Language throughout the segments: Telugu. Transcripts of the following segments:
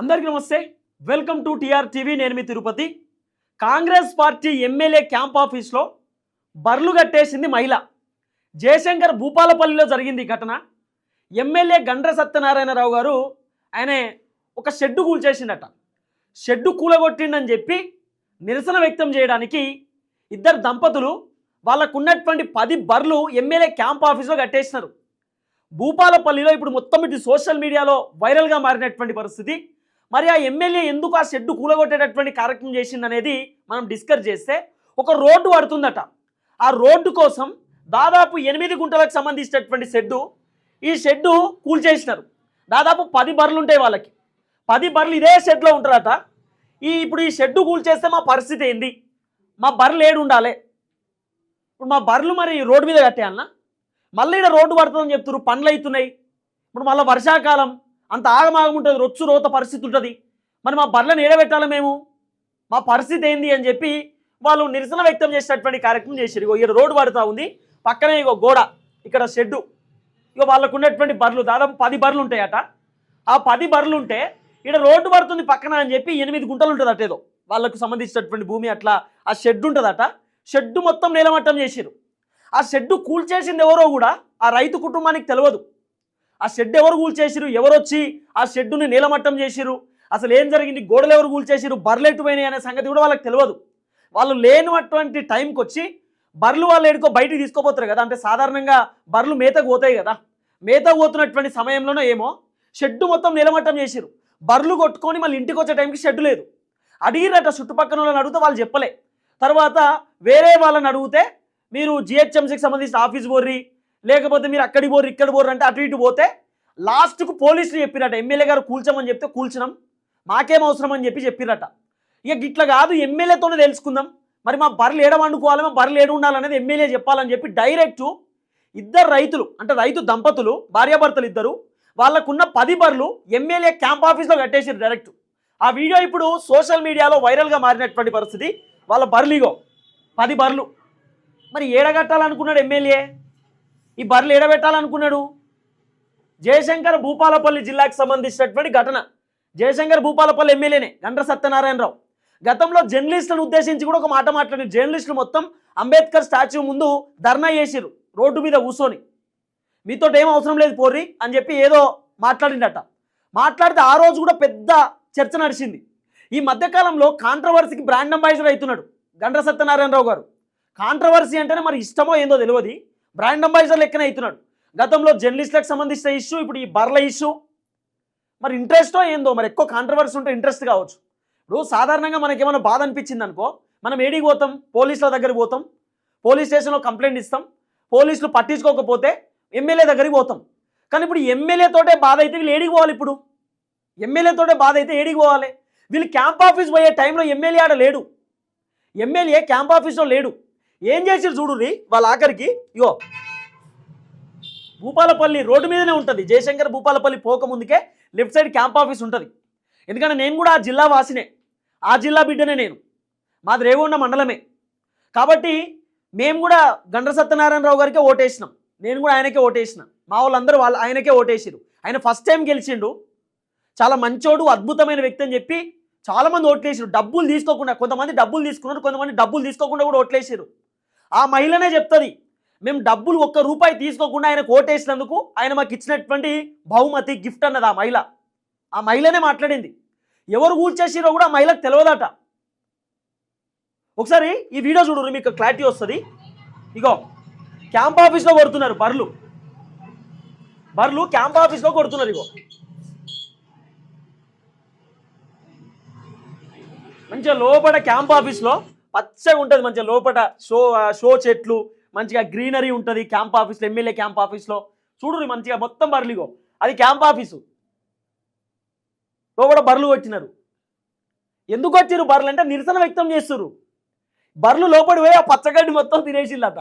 అందరికీ నమస్తే. వెల్కమ్ టు టిఆర్ టీవీ నేను మీ Tirupati. Congress party MLA camp ఆఫీస్లో బర్లు కట్టేసింది మహిళ. జయశంకర్ భూపాలపల్లిలో జరిగింది ఈ ఘటన. ఎమ్మెల్యే గండ్ర సత్యనారాయణరావు గారు ఆయన ఒక షెడ్డు కూల్చేసిండట. షెడ్డు కూలగొట్టిండని చెప్పి నిరసన వ్యక్తం చేయడానికి ఇద్దరు దంపతులు వాళ్ళకున్నటువంటి పది బర్లు ఎమ్మెల్యే క్యాంప్ ఆఫీస్లో కట్టేసినారు. భూపాలపల్లిలో ఇప్పుడు మొత్తం ఇటు సోషల్ మీడియాలో వైరల్గా మారినటువంటి పరిస్థితి. మరి ఆ ఎమ్మెల్యే ఎందుకు ఆ షెడ్డు కూలగొట్టేటటువంటి కార్యక్రమం చేసిందనేది మనం డిస్కస్ చేస్తే ఒక రోడ్డు పడుతుందట. ఆ రోడ్డు కోసం దాదాపు ఎనిమిది గుంటలకు సంబంధించినటువంటి షెడ్డు ఈ షెడ్డు కూల్చేసినారు దాదాపు పది బర్రెలు ఉంటాయి వాళ్ళకి. పది బర్రెలు ఇదే షెడ్లో ఉంటారట. ఈ ఇప్పుడు ఈ షెడ్డు కూల్చేస్తే మా పరిస్థితి ఏంది? మా బర్రెలు ఏడు ఉండాలి. ఇప్పుడు మా బర్రెలు మరి రోడ్డు మీద కట్టేయాలన్నా మళ్ళీ ఇక్కడ రోడ్డు పడుతుందని చెప్తున్నారు పండ్లు అవుతున్నాయి ఇప్పుడు మళ్ళీ వర్షాకాలం. అంత ఆగమాగం ఉంటుంది రొచ్చు రోత పరిస్థితి ఉంటుంది మరి మా బర్రెలను ఏడబెట్టాలి మేము? మా పరిస్థితి ఏంది అని చెప్పి వాళ్ళు నిరసన వ్యక్తం చేసినటువంటి కార్యక్రమం చేశారు. ఇగో ఇక్కడ రోడ్డు పడుతూ ఉంది పక్కనే ఇగో గోడ ఇక్కడ షెడ్డు. ఇగో వాళ్ళకు ఉన్నటువంటి బర్రెలు దాదాపు పది బర్రెలు ఉంటాయట. ఆ పది బర్రెలు ఉంటే ఇక్కడ రోడ్డు పడుతుంది పక్కన అని చెప్పి ఎనిమిది గుంటలు ఉంటుంది అట ఏదో. వాళ్ళకు సంబంధించినటువంటి భూమి అట్లా ఆ షెడ్ ఉంటుందట. షెడ్డు మొత్తం నీలమట్టం చేశారు ఆ షెడ్డు కూల్చేసింది ఎవరో కూడా ఆ రైతు కుటుంబానికి తెలియదు. ఆ షెడ్ ఎవరు కూల్చేసిరు ఎవరు వచ్చి ఆ షెడ్డుని నీలమట్టం చేసిరు అసలు ఏం జరిగింది? గోడలు ఎవరు కూల్చేసిరు బర్రెలు ఎటుపోయినాయి అనే సంగతి కూడా వాళ్ళకి తెలియదు. వాళ్ళు లేనటువంటి టైంకి వచ్చి బర్రెలు వాళ్ళు ఎడుకో బయటికి తీసుకోపోతారు కదా. అంటే సాధారణంగా బర్రెలు మేతకు పోతాయి కదా. మేతకు పోతున్నటువంటి సమయంలోనే ఏమో షెడ్డు మొత్తం నీలమట్టం చేసిరు బర్రెలు కొట్టుకొని మళ్ళీ ఇంటికి వచ్చే టైంకి షెడ్ లేదు. అడిగిరట చుట్టుపక్కల వాళ్ళని అడిగితే వాళ్ళు చెప్పలే. తర్వాత వేరే వాళ్ళని అడిగితే మీరు జిహెచ్ఎంసీకి సంబంధించిన ఆఫీస్ బోర్రి లేకపోతే మీరు అక్కడికి పోరు ఇక్కడ పోరు అంటే అటు ఇటు పోతే లాస్ట్కు పోలీసులు చెప్పిరట. ఎమ్మెల్యే గారు కూల్చమని చెప్తే కూల్చినాం మాకేం అవసరం అని చెప్పి చెప్పిరట. ఇక ఇట్లా కాదు ఎమ్మెల్యేతోనే తెలుసుకుందాం. మరి మా బర్రెలు ఏడ వండుకోవాలి మా బర్రెలు ఏడు ఉండాలనేది ఎమ్మెల్యే చెప్పాలని చెప్పి డైరెక్ట్ ఇద్దరు రైతులు అంటే రైతు దంపతులు భార్యాభర్తలు ఇద్దరు వాళ్ళకున్న పది బర్లు ఎమ్మెల్యే క్యాంప్ ఆఫీస్లో కట్టేసారు డైరెక్ట్. ఆ వీడియో ఇప్పుడు సోషల్ మీడియాలో వైరల్గా మారినటువంటి పరిస్థితి. వాళ్ళ బర్రెలిగో పది బర్రెలు. మరి ఏడగట్టాలనుకున్నాడు ఎమ్మెల్యే? ఈ బర్రెలు ఎడబెట్టాలనుకున్నాడు జయశంకర్ భూపాలపల్లి జిల్లాకు సంబంధించినటువంటి ఘటన. జయశంకర్ భూపాలపల్లి ఎమ్మెల్యేనే గండ్ర సత్యనారాయణరావు. గతంలో జర్నలిస్టులను ఉద్దేశించి కూడా ఒక మాట మాట్లాడిన జర్నలిస్టులు మొత్తం అంబేద్కర్ స్టాచ్యూ ముందు ధర్నా చేసిరు రోడ్డు మీద కూర్చొని. మీతో ఏం అవసరం లేదు పోర్రి అని చెప్పి ఏదో మాట్లాడిండట మాట్లాడితే ఆ రోజు కూడా పెద్ద చర్చ నడిచింది. ఈ మధ్యకాలంలో కాంట్రవర్సీకి బ్రాండ్ అంబాసిడర్ అవుతున్నాడు గండ్ర సత్యనారాయణరావు గారు. కాంట్రవర్సీ అంటేనే మరి ఇష్టమో ఏందో తెలియదు బ్రాండ్ అంబాసిడర్ లెక్కనే అవుతున్నాడు గతంలో జర్నలిస్టులకు సంబంధించిన ఇష్యూ ఇప్పుడు ఈ బర్ల ఇష్యూ. మరి ఇంట్రెస్టో ఏందో? మరి ఎక్కువ కాంట్రవర్సీ ఉంటే ఇంట్రెస్ట్ కావచ్చు. ఇప్పుడు సాధారణంగా మనకి ఏమైనా బాధ అనిపించింది అనుకో మనం ఏడికి పోతాం? పోలీసుల దగ్గరికి పోతాం. పోలీస్ స్టేషన్లో కంప్లైంట్ ఇస్తాం. పోలీసులు పట్టించుకోకపోతే ఎమ్మెల్యే దగ్గరికి పోతాం. కానీ ఇప్పుడు ఎమ్మెల్యేతోటే బాధ అయితే వీళ్ళు ఏడికి పోవాలి ఇప్పుడు? ఎమ్మెల్యే తోటే బాధ అయితే ఏడికి పోవాలి? వీళ్ళు క్యాంప్ ఆఫీస్ పోయే టైంలో ఎమ్మెల్యే ఆడ లేడు. ఎమ్మెల్యే క్యాంప్ ఆఫీస్లో లేడు. ఏం చేసిరు చూడుర్రి వాళ్ళ ఆఖరికి ఇగో భూపాలపల్లి రోడ్డు మీదనే ఉంటుంది. జయశంకర్ భూపాలపల్లి పోకముందుకే లెఫ్ట్ సైడ్ క్యాంప్ ఆఫీస్ ఉంటుంది. ఎందుకంటే నేను కూడా ఆ జిల్లా వాసినే. ఆ జిల్లా బిడ్డనే నేను. మాది రేగొండ మండలమే. కాబట్టి మేము కూడా గండ్ర సత్యనారాయణరావు గారికే ఓటేసినాం. నేను కూడా ఆయనకే ఓటేసిన. మా వాళ్ళందరూ వాళ్ళు ఆయనకే ఓటేసిరు ఆయన ఫస్ట్ టైం గెలిచిండు. చాలా మంచోడు అద్భుతమైన వ్యక్తి అని చెప్పి చాలామంది ఓట్లేసారు డబ్బులు తీసుకోకుండా కొంతమంది డబ్బులు తీసుకున్నారు కొంతమంది డబ్బులు తీసుకోకుండా కూడా ఓట్లేసారు ఆ మహిళనే చెప్తుంది మేము డబ్బులు ఒక్క రూపాయి తీసుకోకుండా ఆయన కోటేసినందుకు ఆయన మాకు ఇచ్చినటువంటి బహుమతి గిఫ్ట్ అన్నది ఆ మహిళ. ఆ మహిళనే మాట్లాడింది. ఎవరు కూల్చేసిరో కూడా ఆ మహిళకు తెలియదట ఒకసారి ఈ వీడియో చూడరు మీకు క్లారిటీ వస్తుంది. ఇగో క్యాంప్ ఆఫీస్లో కొడుతున్నారు బర్లు. బర్లు క్యాంప్ ఆఫీస్లో కొడుతున్నారు ఇగో. మంచిగా లోపల క్యాంప్ ఆఫీస్లో పచ్చగా ఉంటుంది మంచిగా లోపల షో షో చెట్లు మంచిగా గ్రీనరీ ఉంటుంది క్యాంప్ ఆఫీస్లో ఎమ్మెల్యే క్యాంప్ ఆఫీస్లో. చూడు మంచిగా మొత్తం బర్లిగో అది క్యాంప్ ఆఫీసు. లోపల బర్లు వచ్చినారు ఎందుకు వచ్చారు బర్రెలు అంటే నిరసన వ్యక్తం చేస్తున్నారు బర్రెలు లోపడి పోయి ఆ పచ్చగడ్డి మొత్తం తినేసిల్లట.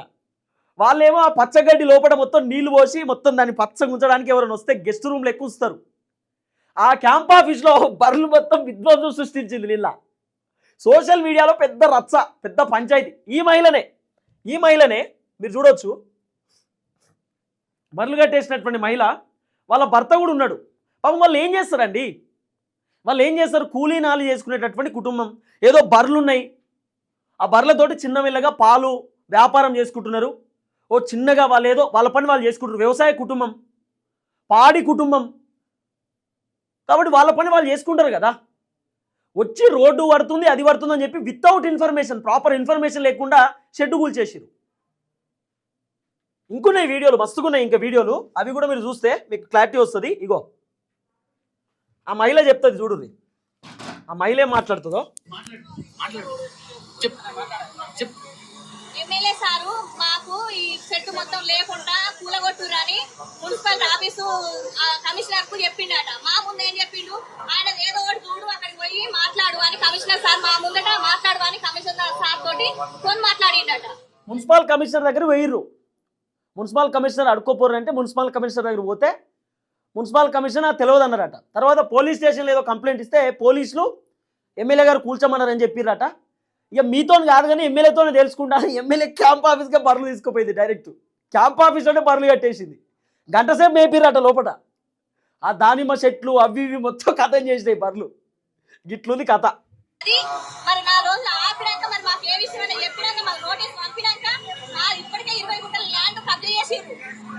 వాళ్ళేమో ఆ పచ్చగడ్డి లోపల మొత్తం నీళ్ళు పోసి మొత్తం దాన్ని పచ్చగా ఉంచడానికి ఎవరైనా వస్తే గెస్ట్ రూమ్లు ఎక్కువ ఉంచుతారు. ఆ క్యాంప్ ఆఫీస్లో బర్రెలు మొత్తం విధ్వంసం సృష్టించింది నీళ్ళ సోషల్ మీడియాలో పెద్ద రచ్చ పెద్ద పంచాయతీ. ఈ మహిళనే ఈ మహిళనే మీరు చూడొచ్చు. బర్రెలు కట్టేసినటువంటి మహిళ వాళ్ళ భర్త కూడా ఉన్నాడు. పాపం వాళ్ళు ఏం చేస్తారండి? వాళ్ళు ఏం చేస్తారు? కూలీనాలు చేసుకునేటటువంటి కుటుంబం. ఏదో బర్రెలు ఉన్నాయి. ఆ బర్రెలతోటి చిన్న మెల్లగా పాలు వ్యాపారం చేసుకుంటున్నారు. ఓ చిన్నగా వాళ్ళు ఏదో వాళ్ళ పని వాళ్ళు చేసుకుంటారు వ్యవసాయ కుటుంబం. పాడి కుటుంబం. కాబట్టి వాళ్ళ పని వాళ్ళు చేసుకుంటారు కదా. వచ్చి రోడ్డు పడుతుంది అది పడుతుంది అని చెప్పి వితౌట్ ఇన్ఫర్మేషన్ ప్రాపర్ ఇన్ఫర్మేషన్ లేకుండా షెడ్యూల్ కూల్చేసారు ఇంకున్నాయి వీడియోలు మస్తుకున్నాయి ఇంకా వీడియోలు. అవి కూడా మీరు చూస్తే మీకు క్లారిటీ వస్తుంది. ఇగో. ఆ మహిళ చెప్తుంది చూడుది ఆ మహిళ ఏం మాట్లాడుతుందో? ఎమ్మెల్యే సారు మాకు ఈ చెట్టు మొత్తం లేకుండా కూలగొట్టురని మున్సిపల్ ఆఫీసు ఆ, కమిషనర్కు చెప్పిండట. మా ముందు ఏం చెప్పిండు? ఆయన ఏదో ఒకటి చూడు అక్కడికి పోయి మాట్లాడు అని కమిషనర్ సార్ మా ముందట మాట్లాడు అని కమిషనర్ సార్ తోటి ఫోన్ మాట్లాడిండట. మున్సిపల్ కమిషనర్ దగ్గర వెయ్యరు మున్సిపల్ కమిషనర్ అడుక్కోపోరు అంటే మున్సిపల్ కమిషనర్ దగ్గర పోతే మున్సిపల్ కమిషనర్ తెలియదు అన్నారట. తర్వాత పోలీస్ స్టేషన్లో ఏదో కంప్లైంట్ ఇస్తే పోలీసులు ఎమ్మెల్యే గారు కూల్చమన్నారని చెప్పిరట ఇక మీతో కాదు కానీ ఎమ్మెల్యేతోనే తెలుసుకుంటాను ఎమ్మెల్యే క్యాంప్ ఆఫీస్గా బర్రెలు తీసుకుపోయింది డైరెక్ట్ క్యాంప్ ఆఫీస్లోనే బర్రెలు కట్టేసింది. గంటసేపు మేపిరట లోపల ఆ దానిమ్మ చెట్లు అవి ఇవి మొత్తం కథం చేసినాయి బర్రెలు. గిట్లుంది కథ. మరి నా రోజులు ఆపినాక మరి మాకు ఏ విషయం చెప్పినాక మాకు నోటీస్ పంపినాక ఆ ఇప్పటికే ఇరవై గుంటల ల్యాండ్ కబ్జా చేసిండ్రు.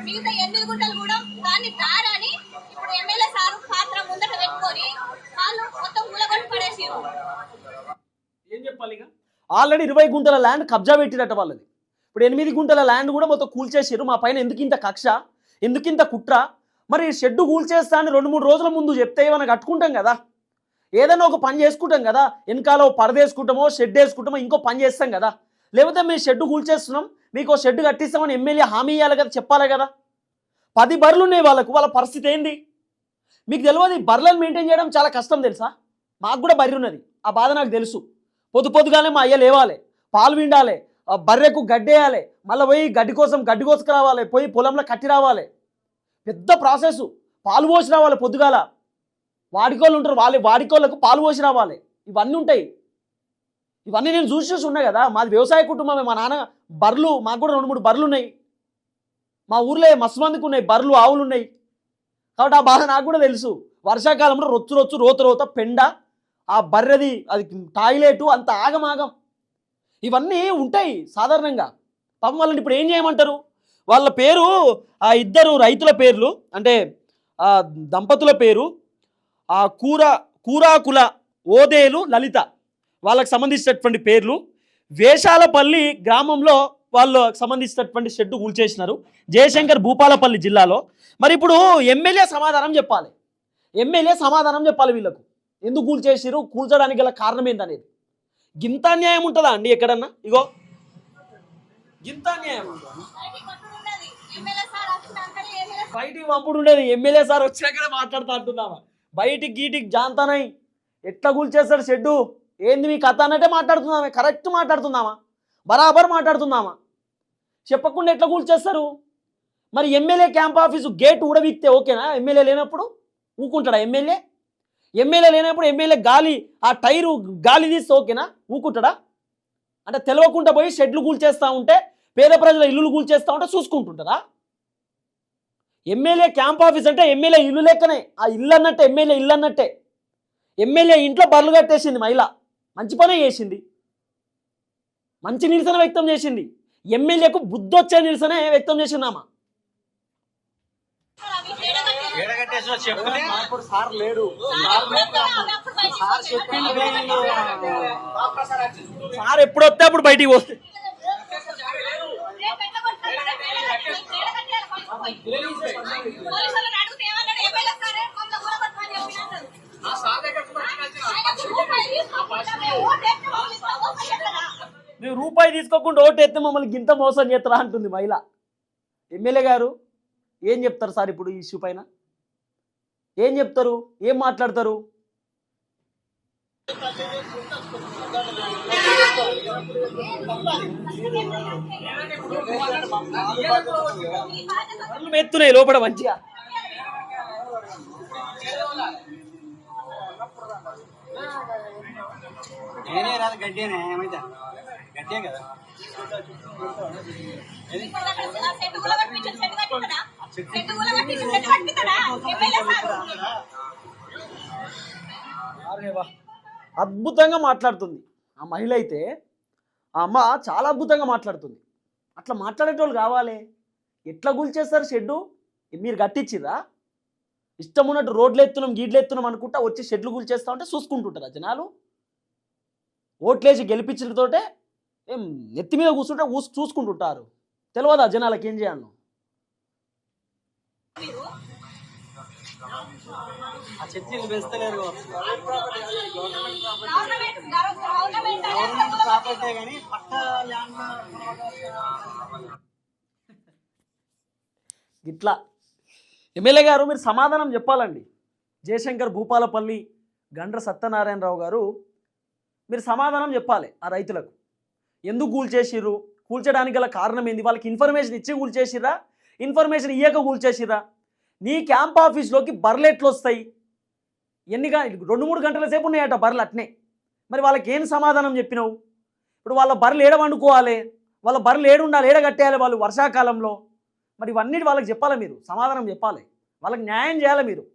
మిగతా ఎనిమిది గుంటలు కూడా దాన్ని దారని ఇప్పుడు ఎమ్మెల్యే సార్ పాత్ర ముందట పెట్టుకొని వాళ్ళు మొత్తం కూలగొట్టి పడేసిర్రు ఆల్రెడీ ఇరవై గుంటల ల్యాండ్ కబ్జా పెట్టిరట వాళ్ళది. ఇప్పుడు ఎనిమిది గుంటల ల్యాండ్ కూడా మొత్తం కూల్చేసారు మా పైన ఎందుకు ఇంత కక్ష? ఎందుకు ఇంత కుట్ర? మరి షెడ్ కూల్చేస్తా అని రెండు మూడు రోజుల ముందు చెప్తే ఏమైనా కట్టుకుంటాం కదా? ఏదైనా ఒక పని చేసుకుంటాం కదా? వెనకాల పరదేసుకుంటామో షెడ్ వేసుకుంటామో ఇంకో పని చేస్తాం కదా? లేకపోతే మేము షెడ్ కూల్చేస్తున్నాం మీకు ఓ షెడ్ కట్టిస్తామని ఎమ్మెల్యే హామీ ఇవ్వాలి కదా చెప్పాలి కదా? పది బర్రెలు ఉన్నాయి వాళ్ళకు వాళ్ళ పరిస్థితి ఏంది? మీకు తెలియదు ఈ బర్రెలను మెయింటైన్ చేయడం చాలా కష్టం తెలుసా? మాకు కూడా బర్రె ఉన్నది. ఆ బాధ నాకు తెలుసు. పొద్దు పొద్దుగానే మా అయ్య లేవాలి. పాలు విండాలి ఆ బర్రెకు గడ్డేయాలి. మళ్ళీ పోయి గడ్డి కోసం గడ్డి కోసుకురావాలి. పోయి పొలంలో కట్టి రావాలి. పెద్ద ప్రాసెస్. పాలు పోసి రావాలి పొద్దుగాల. వాడికోళ్ళు ఉంటారు. వాళ్ళ వాడికోళ్ళకు పాలు పోసి రావాలి. ఇవన్నీ ఉంటాయి. ఇవన్నీ నేను చూసి చూసి ఉన్నాయి కదా. మాది వ్యవసాయ కుటుంబమే. మా నాన్న బర్రెలు మాకు కూడా రెండు మూడు బర్రెలు ఉన్నాయి. మా ఊర్లో మస్తు మందికి ఉన్నాయి. బర్రెలు ఆవులు ఉన్నాయి. కాబట్టి ఆ బాధ నాకు కూడా తెలుసు. వర్షాకాలంలో రొచ్చు రొచ్చు రోత రోత పెండ ఆ బర్రెది అది టాయిలెట్ అంత ఆగమాగం. ఇవన్నీ ఉంటాయి సాధారణంగా. పాపం వాళ్ళని ఇప్పుడు ఏం చేయమంటారు? వాళ్ళ పేరు ఆ ఇద్దరు రైతుల పేర్లు అంటే ఆ దంపతుల పేరు ఆ కూర కూరాకుల ఓదేలు లలిత వాళ్ళకి సంబంధించినటువంటి పేర్లు. వేషాలపల్లి గ్రామంలో వాళ్ళకి సంబంధించినటువంటి షెడ్డు కూల్చేసినారు జయశంకర్ భూపాలపల్లి జిల్లాలో. మరి ఇప్పుడు ఎమ్మెల్యే సమాధానం చెప్పాలి. ఎమ్మెల్యే సమాధానం చెప్పాలి వీళ్ళకు. ఎందుకు కూల్చేసిరు కూల్చడానికి గల కారణం ఏంటనేది గింత అన్యాయం ఉంటుందా అండి ఎక్కడన్నా? ఇగో. గింత అన్యాయం బయటికి అప్పుడు పంపుడు ఉండేది ఎమ్మెల్యే సార్ వచ్చినాకనే మాట్లాడుతూ అంటున్నావా? బయటికి గీటికి జాంతానై. ఎట్లా కూల్చేస్తాడు షెడ్డు? ఏంది మీ కథ అన్నట్టే మాట్లాడుతున్నామే కరెక్ట్ మాట్లాడుతున్నామా బరాబర్ మాట్లాడుతున్నామా చెప్పకుండా ఎట్లా కూల్చేస్తారు? మరి ఎమ్మెల్యే క్యాంప్ ఆఫీసు గేట్ ఊడవిస్తే ఓకేనా? ఎమ్మెల్యే లేనప్పుడు? ఊకుంటాడా ఎమ్మెల్యే? ఎమ్మెల్యే లేనప్పుడు ఎమ్మెల్యే గాలి ఆ టైరు గాలి తీసి ఓకేనా? ఊకుంటాడా? అంటే తెలవకుండా పోయి షెడ్లు కూల్చేస్తూ ఉంటే పేద ప్రజల ఇల్లులు కూల్చేస్తూ ఉంటే చూసుకుంటుంటారా? ఎమ్మెల్యే క్యాంప్ ఆఫీస్ అంటే ఎమ్మెల్యే ఇల్లు లెక్కనే. ఆ ఇల్లు అన్నట్టే ఎమ్మెల్యే ఇల్లు అన్నట్టే. ఎమ్మెల్యే ఇంట్లో బర్రెలు కట్టేసింది మహిళ. మంచి పనే చేసింది. మంచి నిరసన వ్యక్తం చేసింది. ఎమ్మెల్యేకు బుద్ధొచ్చే నిరసనే వ్యక్తం చేసిందామా అవి తేడా ఇప్పుడు సార్ లేడు సార్ అప్పుడు పోతాడు. సార్ ఎప్పుడు వస్తే అప్పుడు బయటికి వేస్తే? మేము రూపాయి తీసుకోకుండా ఓటు ఎత్తే మమ్మల్ని గింత మోసం చేస్తారా అంటుంది మహిళ. ఎమ్మెల్యే గారు ఏం చెప్తారు సార్ ఇప్పుడు ఈ ఇష్యూ పైన? ఏం చెప్తారు? ఏం మాట్లాడతారు? ఎత్తున్నాయి లోపల మంచిగా. నేనే రాదు గడ్డేనే ఏమైతే గడ్డే కదా. అద్భుతంగా మాట్లాడుతుంది. ఆ మహిళ అయితే ఆ అమ్మ చాలా అద్భుతంగా మాట్లాడుతుంది. అట్లా మాట్లాడేటోళ్ళు కావాలి. ఎట్లా కూల్చేస్తారు షెడ్డు? మీరు కట్టించిర్రా ఇష్టం ఉన్నట్టు రోడ్లు ఎత్తున్నాం గీడ్లు ఎత్తున్నాం అనుకుంటా వచ్చి షెడ్లు కూల్చేస్తా ఉంటే చూసుకుంటుంటారా జనాలు? ఓట్లేసి గెలిపించడంతోటే ఏం నెత్తి మీద కూర్చుంటే ఊసు చూసుకుంటుంటారు. తెలియదా జనాలకి ఏం చేయాలను? ఆ చర్చలు పెంచలేరు గవర్నమెంట్ గవర్నమెంట్ గవర్నమెంట్ అనేది ప్రాపర్టీ కానీ పక్క ల్యాండ్ ఇట్లా ఎమ్మెల్యే గారు మీరు సమాధానం చెప్పాలండి. జయశంకర్ భూపాలపల్లి గండ్ర సత్యనారాయణరావు గారు మీరు సమాధానం చెప్పాలి ఆ రైతులకు. ఎందుకు కూల్చేసిర్రు? కూల్చడానికి గల కారణం ఏంది? వాళ్ళకి ఇన్ఫర్మేషన్ ఇచ్చి కూల్చేసిర్రా? ఇన్ఫర్మేషన్ ఇయ్యక కూల్చేసిరా నీ క్యాంప్ ఆఫీస్లోకి బర్రెలు వస్తాయి ఎన్నిగా రెండు మూడు గంటల సేపు ఉన్నాయట బర్రెలు అట్నే. మరి వాళ్ళకి ఏం సమాధానం చెప్పినావు? ఇప్పుడు వాళ్ళ బర్రెలు ఏడ వండుకోవాలి? వాళ్ళ బర్రెలు ఏడు ఉండాలి? ఏడ కట్టేయాలి వాళ్ళు వర్షాకాలంలో? మరి ఇవన్నీ వాళ్ళకి చెప్పాలి మీరు? సమాధానం చెప్పాలి. వాళ్ళకి న్యాయం చేయాలి మీరు?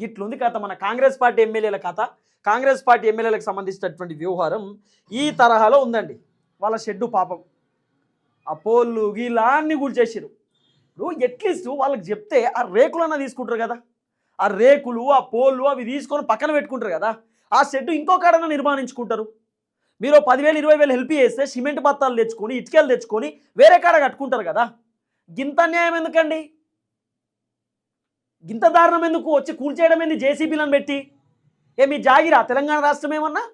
గిట్లుంది కథ. మన కాంగ్రెస్ పార్టీ ఎమ్మెల్యేల కథ. కాంగ్రెస్ పార్టీ ఎమ్మెల్యేలకు సంబంధించినటువంటి వ్యవహారం ఈ తరహాలో ఉందండి. వాళ్ళ షెడ్డు పాపం. ఆ పోళ్ళు గీలా అన్ని కూల్చేసారు ఇప్పుడు ఎట్లీస్ట్ వాళ్ళకి చెప్తే ఆ రేకులన్నా తీసుకుంటారు కదా. ఆ రేకులు ఆ పోళ్ళు అవి తీసుకొని పక్కన పెట్టుకుంటారు కదా. ఆ షెడ్ ఇంకో కాడన నిర్మాణించుకుంటారు. మీరు పదివేలు ఇరవై వేలు హెల్ప్ చేస్తే సిమెంట్ బత్తాలు తెచ్చుకొని ఇటుకలు తెచ్చుకొని వేరే కాడ కట్టుకుంటారు కదా. గింత అన్యాయం ఎందుకండి? గింత దారుణం ఎందుకు? వచ్చి కూల్చేయడం ఏంది? జేసీబీలను పెట్టి. ఏ మీ జాగిరా? తెలంగాణ రాష్ట్రం ఏమన్నా?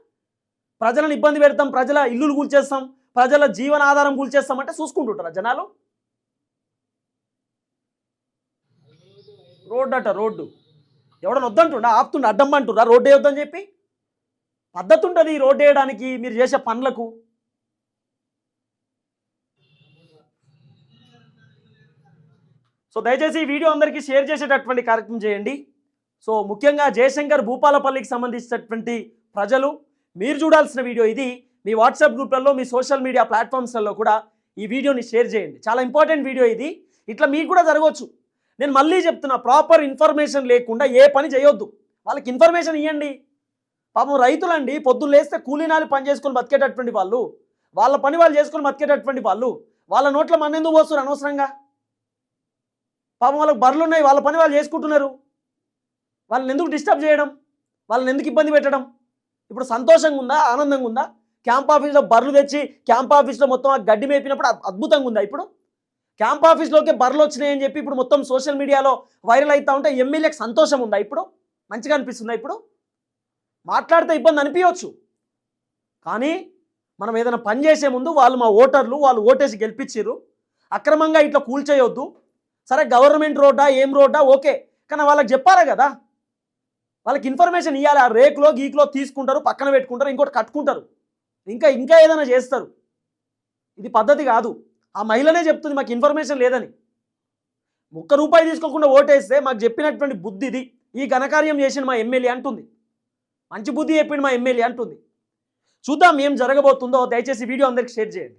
ప్రజలను ఇబ్బంది పెడతాం ప్రజల ఇల్లులు కూల్చేస్తాం. ప్రజల జీవన ఆధారం చూసుకుంటుంటారా జనాలు? రోడ్డు అట రోడ్డు. ఎవడని వద్దంటుండ? ఆపుతుండ? అడ్డం అంటురా రోడ్డు వేయొద్దని చెప్పి? పద్ధతి ఉంటుంది ఈ రోడ్డు వేయడానికి మీరు చేసే పనులకు. సో దయచేసి ఈ వీడియో అందరికీ షేర్ చేసేటటువంటి కార్యక్రమం చేయండి. సో ముఖ్యంగా జయశంకర్ భూపాలపల్లికి సంబంధించినటువంటి ప్రజలు మీరు చూడాల్సిన వీడియో ఇది. మీ వాట్సాప్ గ్రూప్లలో మీ సోషల్ మీడియా ప్లాట్ఫామ్స్లలో కూడా ఈ వీడియోని షేర్ చేయండి. చాలా ఇంపార్టెంట్ వీడియో ఇది. ఇట్లా మీకు కూడా జరగవచ్చు. నేను మళ్ళీ చెప్తున్నా ప్రాపర్ ఇన్ఫర్మేషన్ లేకుండా ఏ పని చేయొద్దు. వాళ్ళకి ఇన్ఫర్మేషన్ ఇవ్వండి పాపం రైతులండి పొద్దున్న లేస్తే కూలీనాలు పని చేసుకొని బతికేటటువంటి వాళ్ళు వాళ్ళ పని వాళ్ళు చేసుకొని బతికేటటువంటి వాళ్ళు వాళ్ళ నోట్ల మన ఎందుకు పోస్తారు అనవసరంగా? పాపం వాళ్ళకి బర్రెలు ఉన్నాయి వాళ్ళ పని వాళ్ళు చేసుకుంటున్నారు. వాళ్ళని ఎందుకు డిస్టర్బ్ చేయడం? వాళ్ళని ఎందుకు ఇబ్బంది పెట్టడం? ఇప్పుడు సంతోషంగా ఉందా? ఆనందంగా ఉందా? క్యాంప్ ఆఫీస్లో బర్రెలు తెచ్చి క్యాంప్ ఆఫీస్లో మొత్తం ఆ గడ్డి మేపినప్పుడు అద్భుతంగా ఉందా ఇప్పుడు? క్యాంప్ ఆఫీస్లోకి బర్రెలు వచ్చినాయని చెప్పి ఇప్పుడు మొత్తం సోషల్ మీడియాలో వైరల్ అవుతా ఉంటే ఎమ్మెల్యేకి సంతోషం ఉందా ఇప్పుడు? మంచిగా అనిపిస్తుందా ఇప్పుడు? మాట్లాడితే ఇబ్బంది అనిపించవచ్చు కానీ మనం ఏదైనా పని చేసే ముందు వాళ్ళు మా ఓటర్లు వాళ్ళు ఓటేసి గెలిపించారు అక్రమంగా ఇట్లా కూల్చేయొద్దు. సరే గవర్నమెంట్ రోడ్డా ఏం రోడ్డా ఓకే. కానీ వాళ్ళకి చెప్పాలి కదా? వాళ్ళకి ఇన్ఫర్మేషన్ ఇవ్వాలి ఆ రేకులో గీకులో తీసుకుంటారు పక్కన పెట్టుకుంటారు ఇంకోటి కట్టుకుంటారు. ఇంకా ఇంకా ఏదైనా చేస్తారు. ఇది పద్ధతి కాదు. ఆ మహిళనే చెప్తుంది మాకు ఇన్ఫర్మేషన్ లేదని. ఒక్క రూపాయి తీసుకోకుండా ఓటేస్తే మాకు చెప్పినటువంటి బుద్ధి ఇది. ఈ ఘనకార్యం చేసిన మా ఎమ్మెల్యే అంటుంది. మంచి బుద్ధి చెప్పిండు మా ఎమ్మెల్యే అంటుంది. చూద్దాం ఏం జరగబోతుందో దయచేసి వీడియో అందరికి షేర్ చేయండి.